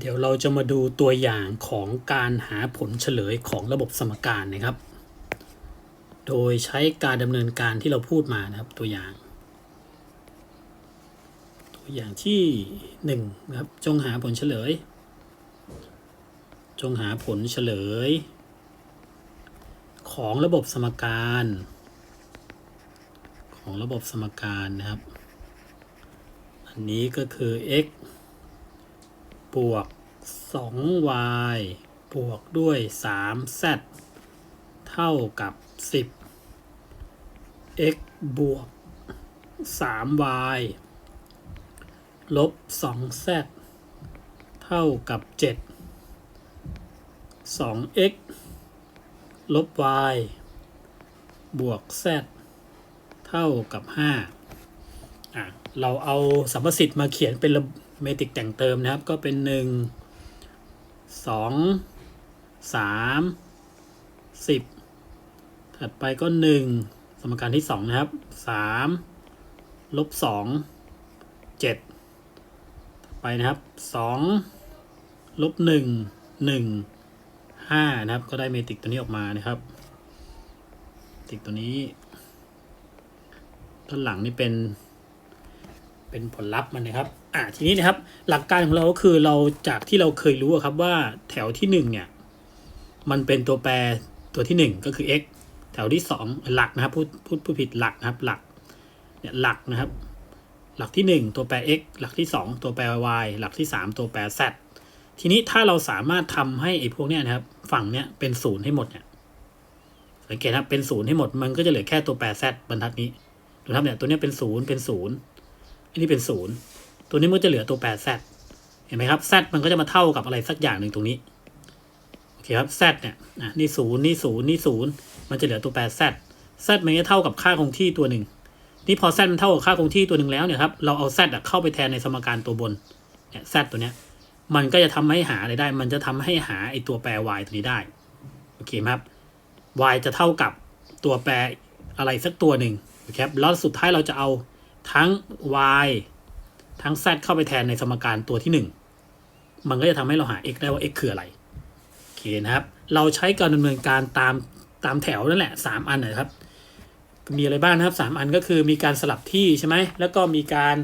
เดี๋ยวเราจะมาดูตัวอย่างของการหาผลเฉลยของระบบสมการนะครับ โดยใช้การดำเนินการที่เราพูดมานะครับตัวอย่าง ตัวอย่างที่หนึ่งนะครับจงหาผลเฉลย จงหาผลเฉลย ของระบบสมการ ของระบบสมการนะครับ อันนี้ก็คือ x บวก 2y บวกด้วย 3z เท่ากับ 10 x บวก 3y ลบ 2z เท่ากับ 7 2x ลบ y บวก z เท่ากับ 5อะเราเอาสัมประสิทธิ์มาเขียนเป็นระ เมติกแต่งเติมนะครับ ก็เป็น1 2 3 10ถัดไปก็1สมการที่2นะครับ3ลบ2 7ถัดไปนะครับ2ลบ1 1 5นะครับ ก็ได้เมติกตัวนี้ออกมานะครับเมติกตัวนี้ด้านหลังนี่เป็น เป็นผลลัพธ์มันนะครับ อ่าทีนี้นะครับหลักการของเราก็คือเราจากที่เราเคยรู้ครับว่าแถวที่หนึ่งเนี่ย มันเป็นตัวแปรตัวที่หนึ่งก็คือ x แถวที่สองหลักนะครับพูดพูดพูดผิดหลักนะครับหลักเนี่ยหลักนะครับ หลักที่หนึ่งตัวแปร x หลักที่สองตัวแปร y หลักที่สามตัวแปร z ทีนี้ถ้าเราสามารถทำให้ไอ้พวกเนี้ยนะครับ ฝั่งเนี้ยเป็นศูนย์ให้หมดเนี่ยสังเกตนะครับเป็นศูนย์ให้หมดมันก็จะเหลือแค่ตัวแปร z บรรทัดนี้ดูครับเนี่ยตัวเนี้ยเป็นศูนย์เป็นศูนย์อันนี้เป็นศูนย์ ตัวนี้มันจะเหลือตัวแปร z เห็นไหมครับ z มันก็จะมาเท่ากับอะไรสักอย่างหนึ่งตรงนี้ โอเคครับ z เนี่ยนี่ศูนย์นี่ศูนย์นี่ศูนย์มันจะเหลือตัวแปร z z มันจะเท่ากับค่าคงที่ตัวหนึ่ง นี่พอ z มันเท่ากับค่าคงที่ตัวหนึ่งแล้วเนี่ยครับ เราเอา z อะเข้าไปแทนในสมการตัวบน เนี่ย z ตัวเนี้ย มันก็จะทำให้หาอะไรได้ มันจะทำให้หาไอตัวแปร y ตัวนี้ได้ โอเคไหมครับ y จะเท่ากับตัวแปรอะไรสักตัวหนึ่งโอเคครับ แล้วสุดท้ายเราจะเอาทั้ง y ทั้ง z เข้าไปแทนในสมการตัวที่หนึ่งมันก็จะทำให้เราหา x ได้ว่า x คืออะไรโอเคนะครับ เราใช้การดำเนินการตามตามแถวนั่นแหละสามอันนะครับ มีอะไรบ้างนะครับสามอันก็คือมีการสลับที่ใช่ไหมแล้วก็มีการ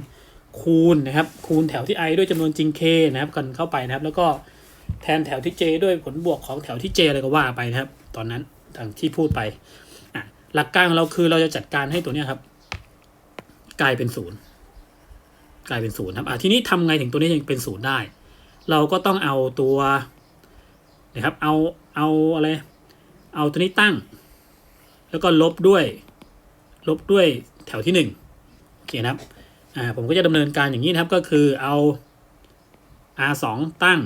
คูณนะครับ คูณแถวที่ i ด้วยจำนวนจริง k นะครับกันเข้าไปนะครับ แล้วก็แทนแถวที่ j ด้วยผลบวกของแถวที่ j อะไรก็ว่าไปนะครับ ตอนนั้นทางที่พูดไปหลักการของเราคือเราจะจัดการให้ตัวนี้ครับ กลายเป็นศูนย์ กลายเป็นศูนย์ครับทีนี้ทำไงถึงตัวนี้ยังเป็นศูนย์ได้ เราก็ต้องเอาตัวนะครับเอาเอาอะไรเอาตัวนี้ตั้ง แล้วก็ลบด้วย ลบด้วยแถวที่หนึ่งโอเคนะครับอ่าผมก็จะดำเนินการอย่างนี้นะครับก็คือเอา r สองตั้ง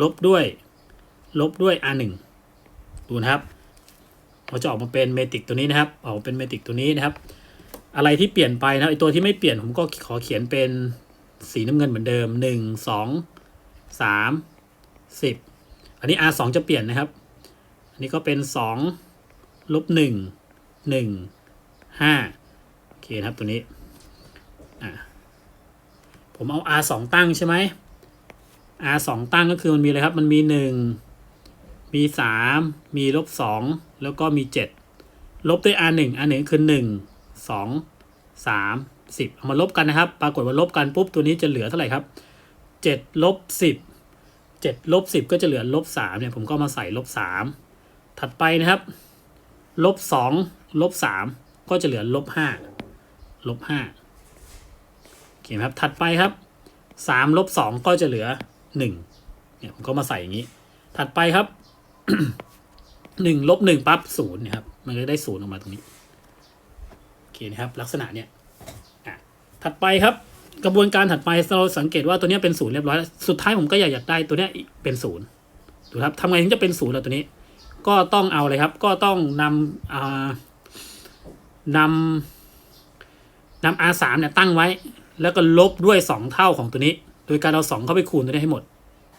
ลบด้วย ลบด้วย r หนึ่งดูนะครับเราจะออกมาเป็นเมตริกตัวนี้นะครับออกมาเป็นเมตริกตัวนี้นะครับ อะไรที่เปลี่ยนไปนะครับไอตัวที่ไม่เปลี่ยนผมก็ขอเขียนเป็นสีน้ำเงินเหมือนเดิมหนึ่งสองสามสิบอันนี้ r สองจะเปลี่ยนนะครับ อันนี้ก็เป็นสองลบหนึ่งหนึ่งห้าโอเคนะครับตัวนี้ผมเอา r สองตั้งใช่ไหม r สองตั้งก็คือมันมีอะไรครับ มันมีหนึ่งมีสามมีลบสองแล้วก็มีเจ็ดลบด้วย r หนึ่ง r หนึ่งคือหนึ่ง สองสามสิบเอามาลบกันนะครับ ปรากฏว่าลบกันปุ๊บตัวนี้จะเหลือเท่าไหร่ครับเจ็ดลบสิบเจ็ดลบสิบก็จะเหลือลบสามเนี่ยผมก็มาใส่ลบสามถัดไปนะครับลบสองลบสามก็จะเหลือลบห้าลบห้าโอเคครับถัดไปครับสามลบสองก็จะเหลือหนึ่งเนี่ยผมก็มาใส่อย่างนี้ ถัดไปครับหนึ่งลบหนึ่งปั๊บศูนย์นี่ยครับ มันก็ได้ศูนย์ออกมาตรงนี้ อเคนะครับลักษณะเนี้ยถัดไปครับกระบวนการถัดไปเราสังเกตว่าตัวนี้เป็นศูนย์เรียบร้อย สุดท้ายผมก็อยากอยากได้ตัวนี้เป็นศูนย์ดูกครับทำไงถึงจะเป็นศูนย์ล่ะตัวนี้ ก็ต้องเอาเลยครับ ก็ต้องนำอ่านำนำ R สามเนี่ยตั้งไว้ แล้วก็ลบด้วยสองเท่าของตัวนี้ โดยการเอาสองเข้าไปคูณตัวนี้ให้หมด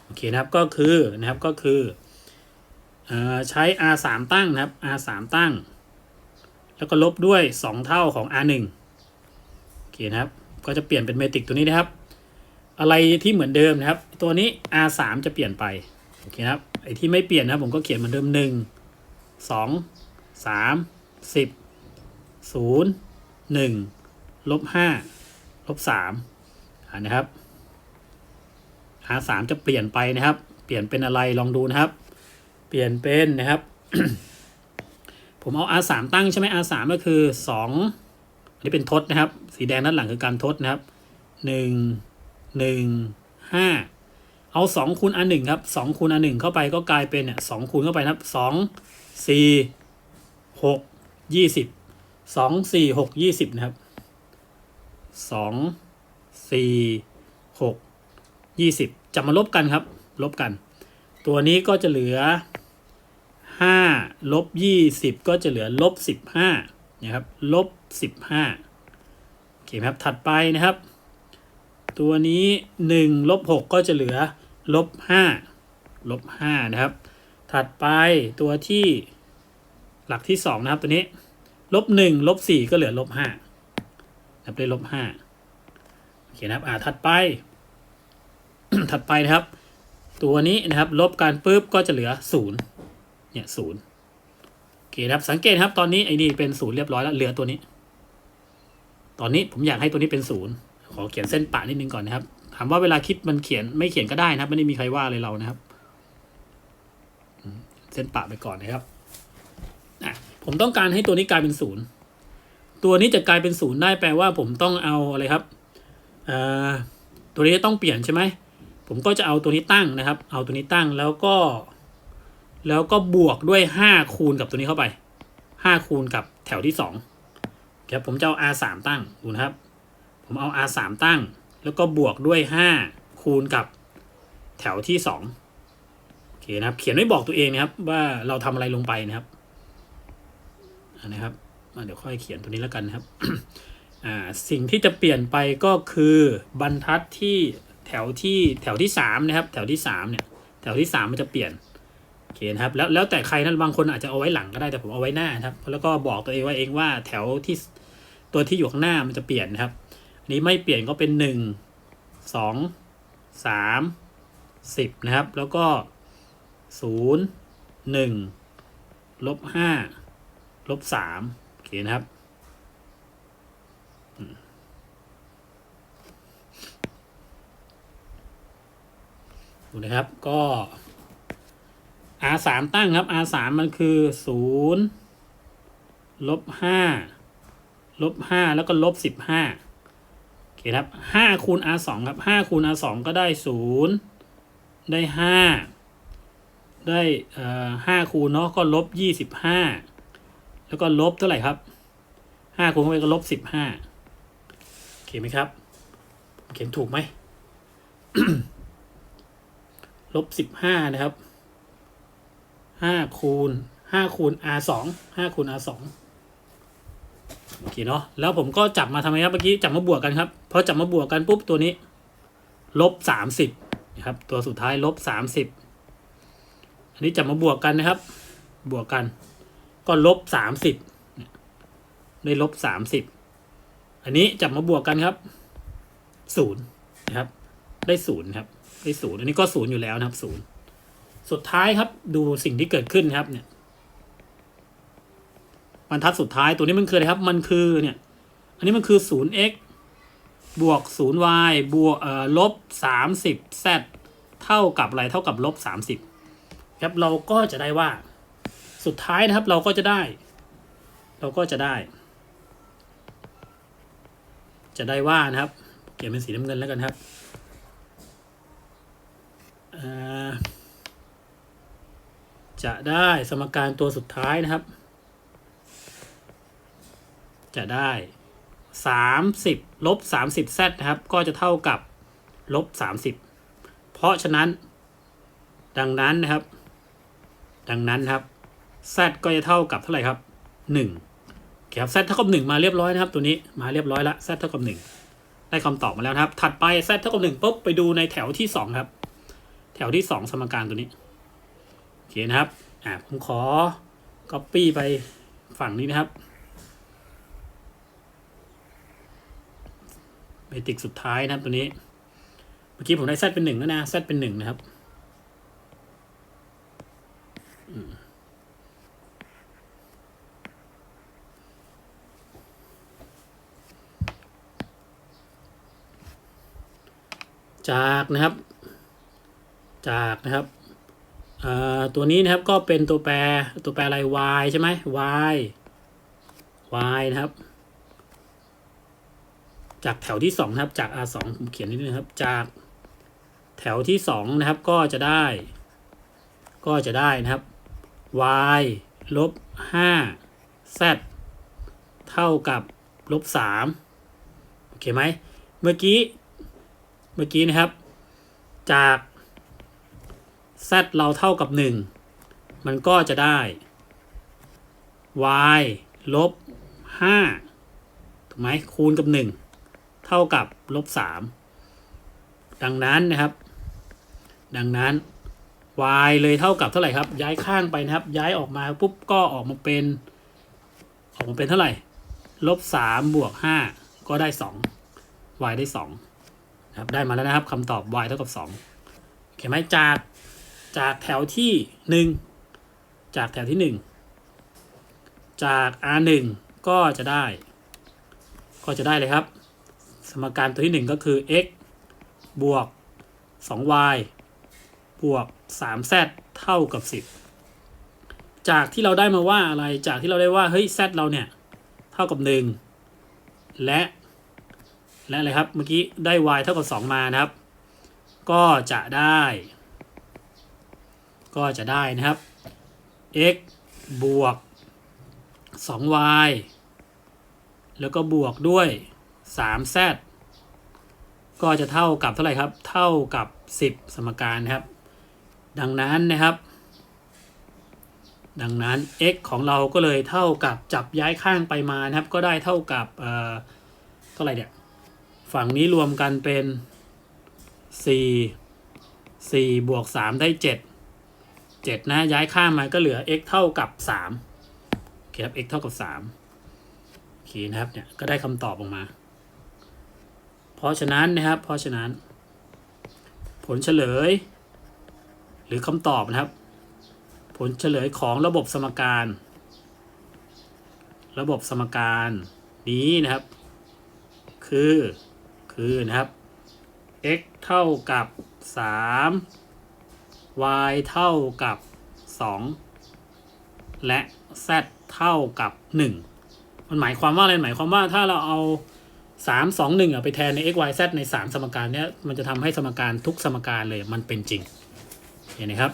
โอเคนะครับ ก็คือนะครับ ก็คือเอ่อใช้ R สามตั้งนะครับ R สามตั้ง แล้วก็ลบด้วย 2 เท่าของ R 1 โอเคนะครับ ก็จะเปลี่ยนเป็นเมตริกตัวนี้นะครับ อะไรที่เหมือนเดิมนะครับ ตัวนี้ R สามจะเปลี่ยนไป โอเคครับ ไอ้ที่ไม่เปลี่ยนนะครับผมก็เขียนเหมือนเดิมหนึ่งสองสามสิบศูนย์หนึ่งลบห้าลบสามนะครับ R สามจะเปลี่ยนไปนะครับ เปลี่ยนเป็นอะไรลองดูนะครับ เปลี่ยนเป็นนะครับ ผมเอา R สามตั้งใช่ไหม R สามก็คือสองอันนี้เป็นทดนะครับ สีแดงด้านหลังคือการทดนะครับหนึ่งหนึ่งห้าเอาสองคูณ R หนึ่งครับสองคูณ R หนึ่งเข้าไปก็กลายเป็นเนี่ยสองคูณเข้าไปนะครับสองสี่หกยี่สิบสองสี่หกยี่สิบนะครับสองสี่หกยี่สิบจะมาลบกันครับ ลบกัน ตัวนี้ก็จะเหลือ ห้าลบยี่สิบก็จะเหลือลบสิบห้านะครับลบสิบห้าโอเคครับถัดไปนะครับ ตัวนี้หนึ่งลบหกก็จะเหลือลบห้าลบห้านะครับ ถัดไปตัวที่หลักที่สองนะครับตัวนี้ลบหนึ่งลบสี่ก็เหลือลบห้านับได้ลบห้าโอเคนะครับอ่าถัดไป ถัดไปนะครับ ตัวนี้นะครับลบกันปุ๊บก็จะเหลือศูนย์ เนี่ยศูนย์โอเคครับสังเกตครับตอนนี้ไอ้นี่เป็นศูนย์เรียบร้อยแล้วเหลือตัวนี้ ตอนนี้ผมอยากให้ตัวนี้เป็นศูนย์ขอเขียนเส้นปะนิดนึงก่อนนะครับถามว่าเวลาคิดมันเขียนไม่เขียนก็ได้นะครับ ไม่ได้มีใครว่าเลยเรานะครับ เส้นปะไปก่อนนะครับผมต้องการให้ตัวนี้กลายเป็นศูนย์ตัวนี้จะกลายเป็นศูนย์ได้แปลว่าผมต้องเอาอะไรครับตัวนี้ต้องเปลี่ยนใช่ไหมผมก็จะเอาตัวนี้ตั้งนะครับ เอาตัวนี้ตั้งแล้วก็ แล้วก็บวกด้วยห้าคูณกับตัวนี้เข้าไปห้าคูณกับแถวที่สองครับผมจะเอา R สามตั้งดูนะครับ ผมเอา R สามตั้ง แล้วก็บวกด้วยห้าคูณกับแถวที่สองโอเคนะครับ เขียนไม่บอกตัวเองนะครับ ว่าเราทำอะไรลงไปนะครับอ่านะครับอ่าเดี๋ยวค่อยเขียนตัวนี้แล้วกันนะครับอ่าสิ่งที่จะเปลี่ยนไปก็คือบรรทัดที่แถวที่แถวที่สามนะครับ แถวที่สามเนี่ยแถวที่สามมันจะเปลี่ยน อเคนะครับแล้วแล้วแต่ใครนั้นบางคนอาจจะเอาไว้หลังก็ได้แต่ผมเอาไว้หน้าครับ แล้วก็บอกตัวเองว่าเองว่าแถวที่ตัวที่อยู่ข้างหน้ามันจะเปลี่ยนนะครับอันนี้ไม่เปลี่ยนก็เป็นหนึ่งสองสามสิบนะครับ แล้วก็ศูนย์หนึ่งลบห้าลบสามโอเคนะครับดูนะครับก็ R สามตั้งครับ R สามมันคือศูนย์ลบห้าลบห้าแล้วก็ลบสิบห้าโอเคครับห้าคูณ r สองครับห้าคูณ r สองก็ได้ศูนย์ได้ห้าได้เอ่อห้าคูณเนาะก็ลบยี่สิบห้าแล้วก็ลบเท่าไหร่ครับห้าคูณเข้าไปก็ลบสิบห้าโอเคไหมครับ เขียนถูกไหมลบสิบห้านะครับ ห้าคูณห้าคูณ r สองห้าคูณ r สองโอเคเนาะแล้วผมก็จับมาทำไมครับเมื่อกี้จับมาบวกกันครับพอจับมาบวกกันปุ๊บตัวนี้ลบสามสิบนะครับตัวสุดท้ายลบสามสิบอันนี้จับมาบวกกันนะครับ บวกกัน ก็ลบสามสิบได้ลบสามสิบอันนี้จับมาบวกกันครับศูนย์นะครับ ได้ศูนย์ครับ ได้ศูนย์อันนี้ก็ศูนย์อยู่แล้วนะครับศูนย์ สุดท้ายครับดูสิ่งที่เกิดขึ้นครับเนี่ยบรรทัดสุดท้ายตัวนี้มันคืออะไรครับ มันคือเนี่ย อันนี้มันคือ 0x บวก 0y บวกเอ่อลบ 30z เท่ากับอะไรเท่ากับลบ 30 ครับเราก็จะได้ว่า สุดท้ายนะครับเราก็จะได้ เราก็จะได้ จะได้ว่านะครับ เขียนเป็นสีน้ำเงินแล้วกันครับอ่อ จะได้สมการตัวสุดท้ายนะครับ จะได้สามสิบลบสามสิบแซนะครับ ก็จะเท่ากับลบสามสิบเพราะฉะนั้น ดังนั้นนะครับ ดังนั้นครับ z ก็จะเท่ากับเท่าไหร่ครับหนึ่งครับ z เท่ากับหนึ่งมาเรียบร้อยนะครับ ตัวนี้มาเรียบร้อยละ z เท่ากับหนึ่งได้คำตอบมาแล้วนะครับ ถัดไป z เท่ากับหนึ่งปุ๊บไปดูในแถวที่สองครับ แถวที่สองสมการตัวนี้ เคนะครับ อ่าผมขอ copy ไปฝั่งนี้นะครับเบติกสุดท้ายนะครับตัวนี้ เมื่อกี้ผมได้ z เป็นหนึ่งแล้วนะ z เป็นหนึ่งนะครับจากนะครับ จากนะครับ ตัวนี้นะครับก็เป็นตัวแปรตัวแปรอะไร y ใช่ไหม y y นะครับ จากแถวที่สองนะครับจาก r สองผมเขียนนิดนึงครับ จากแถวที่สองนะครับก็จะได้ ก็จะได้นะครับ y ลบห้า z เท่ากับลบสามโอเคไหมเมื่อกี้เมื่อกี้นะครับ จาก z เราเท่ากับ 1 มันก็จะได้ y ลบ 5 ถูกไหมคูณกับ 1 เท่ากับลบ 3 ดังนั้นนะครับ ดังนั้น y เลยเท่ากับเท่าไหร่ครับ ย้ายข้างไปนะครับ ย้ายออกมาปุ๊บก็ออกมาเป็น ออกมาเป็นเท่าไหร่ ลบ 3 บวก 5 ก็ได้ 2 y ได้2ครับได้มาแล้วนะครับคำตอบ y เท่ากับ2โอเคไหมจาก จากแถวที่หนึ่งจากแถวที่หนึ่งจาก r หนึ่งก็จะได้ ก็จะได้เลยครับ สมการตัวที่หนึ่งก็คือ x บวก 2y บวก 3z เท่ากับ 10 จากที่เราได้มาว่าอะไร จากที่เราได้ว่า เฮ้ย z เราเนี่ย เท่ากับ 1 และ และอะไรครับ เมื่อกี้ได้ y เท่ากับ 2 มานะครับ ก็จะได้ ก็จะได้นะครับ x บวก 2y แล้วก็บวกด้วย 3z ก็จะเท่ากับเท่าไหร่ครับ เท่ากับ 10 สมการนะครับ ดังนั้นนะครับ ดังนั้น x ของเราก็เลยเท่ากับจับย้ายข้างไปมานะครับ ก็ได้เท่ากับเอ่อเท่าไหร่เนี่ย ฝั่งนี้รวมกันเป็น 4 4 บวก 3 ได้ 7 7 นะ ย้ายข้ามมาก็เหลือ x เท่ากับ3โอเคครับ x เท่ากับ3โอเคนะครับเนี่ยก็ได้คำตอบออกมา เพราะฉะนั้นนะครับ เพราะฉะนั้น ผลเฉลย หรือคำตอบนะครับ ผลเฉลยของระบบสมการ ระบบสมการนี้นะครับ คือคือนะครับ x เท่ากับ 3 y เท่ากับ 2 และ z เท่ากับ 1 มันหมายความว่าอะไร หมายความว่าถ้าเราเอา 3 2 1อะไปแทนใน x y z ใน 3 สมการเนี้ย มันจะทำให้สมการทุกสมการเลยมันเป็นจริง เห็นไหมครับ